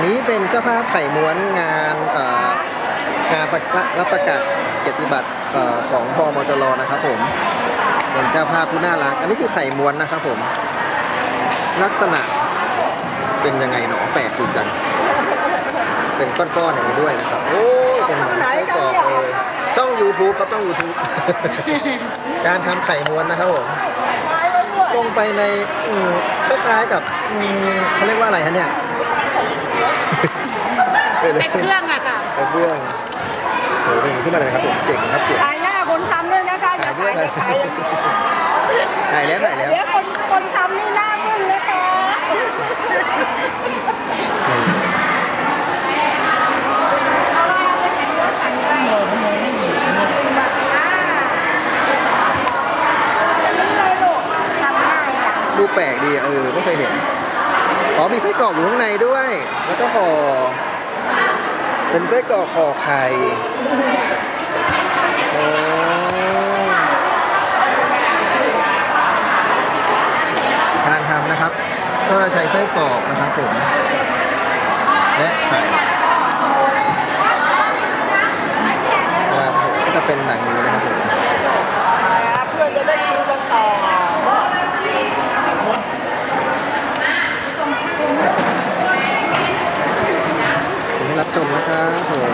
นนี้เป็นเจ้าภาพไข่ม้วนงานงานรับประกาศเกียรติบัตรของพมจรนะครับผมเป็นเจ้าภาพผู้น่ารัก อันนี้คือไข่ม้วนนะครับผม ลักษณะเป็นยังไงหนอแปลกดีจัง เป็นก้อนๆอย่างนี้ด้วยนะครับ โอ้ เป็นเหมือนไส้กรอกเลยช่อง YouTube ครับช่อง YouTube การทำไข่ม้วนนะครับผมลงไปในคล้ายๆกับเขาเรียกว่าอะไรฮะเนี่ย เป็นเครื่องอะค่ะ เป็นเครื่องโหเป็นอย่างนี้ขึ้นมาเลยนะครับผมเจ๋งครับเจ๋งถ่ายหน้าคนทำด้วยนะคะอย่าถ่ายแต่ถ่ายอย่างเดียวถ่ายแล้วถ่ายแล้วเดี๋ยวคนคนทำนี่หน้ามึนนะคะทำง่ายจังดูแปลกดีอะเออไม่เคยเห็น อ๋อมีไส้กรอกอยู่ข้างในด้วย แล้วก็ห่อ เป็นไส้กรอกห่อไข่การทำนะครับ ก็ใช้ไส้กรอกนะครับผม และไข่นะครับก็จะเป็นหนังนี้นะครับผม ครับเพื่อจะได้กินกันต่อ ผมให้รับ ชมนะครับผม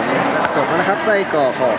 จบแล้วนะครับไส้กรอกห่อ